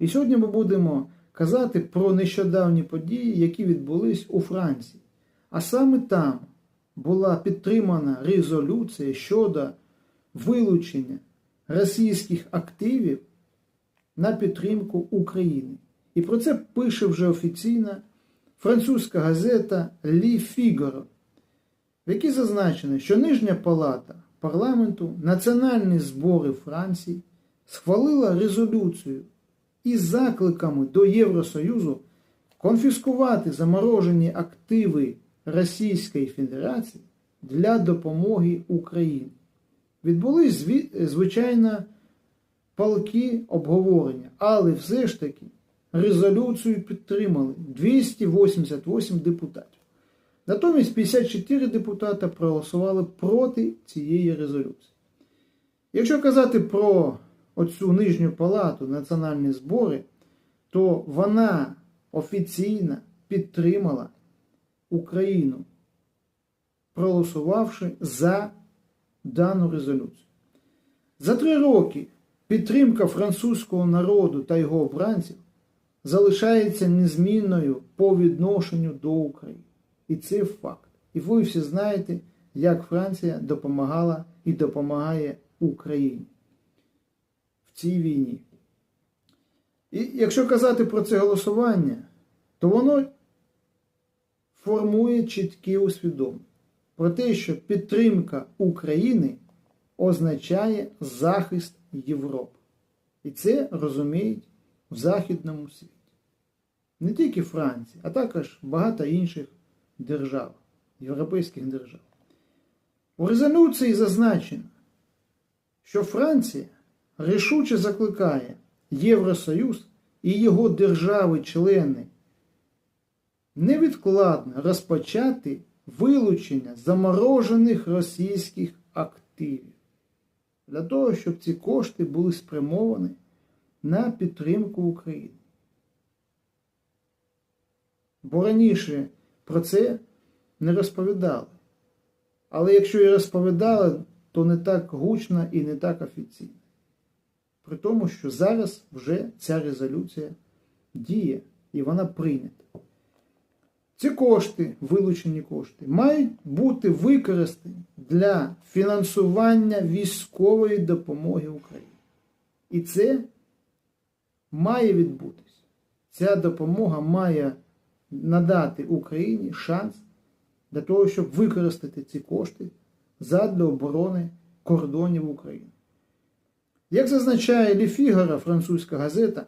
І сьогодні ми будемо казати про нещодавні події, які відбулись у Франції. А саме там була підтримана резолюція щодо вилучення російських активів на підтримку України. І про це пише вже офіційно французька газета Лі Фігаро, в якій зазначено, що Нижня палата парламенту Національні збори Франції схвалила резолюцію із закликами до Євросоюзу конфіскувати заморожені активи Російської Федерації для допомоги Україні. Відбулись, звичайно, палки обговорення, але все ж таки резолюцію підтримали 288 депутатів. Натомість 54 депутата проголосували проти цієї резолюції. Якщо казати про оцю нижню палату національні збори, то вона офіційно підтримала Україну, проголосувавши за дану резолюцію. За три роки підтримка французького народу та його обранців залишається незмінною по відношенню до України. І це факт. І ви всі знаєте, як Франція допомагала і допомагає Україні цій війні. І якщо казати про це голосування, то воно формує чітке усвідомлення про те, що підтримка України означає захист Європи. І це розуміють в Західному світі. Не тільки Франція, а також багато інших держав, європейських держав. У резолюції зазначено, що Франція рішуче закликає Євросоюз і його держави-члени невідкладно розпочати вилучення заморожених російських активів для того, щоб ці кошти були спрямовані на підтримку України. Бо раніше про це не розповідали. Але якщо і розповідали, то не так гучно і не так офіційно. При тому, що зараз вже ця резолюція діє і вона прийнята. Ці кошти, вилучені кошти, мають бути використані для фінансування військової допомоги Україні. І це має відбутись. Ця допомога має надати Україні шанс для того, щоб використати ці кошти задля оборони кордонів України. Як зазначає Ліфігора французька газета,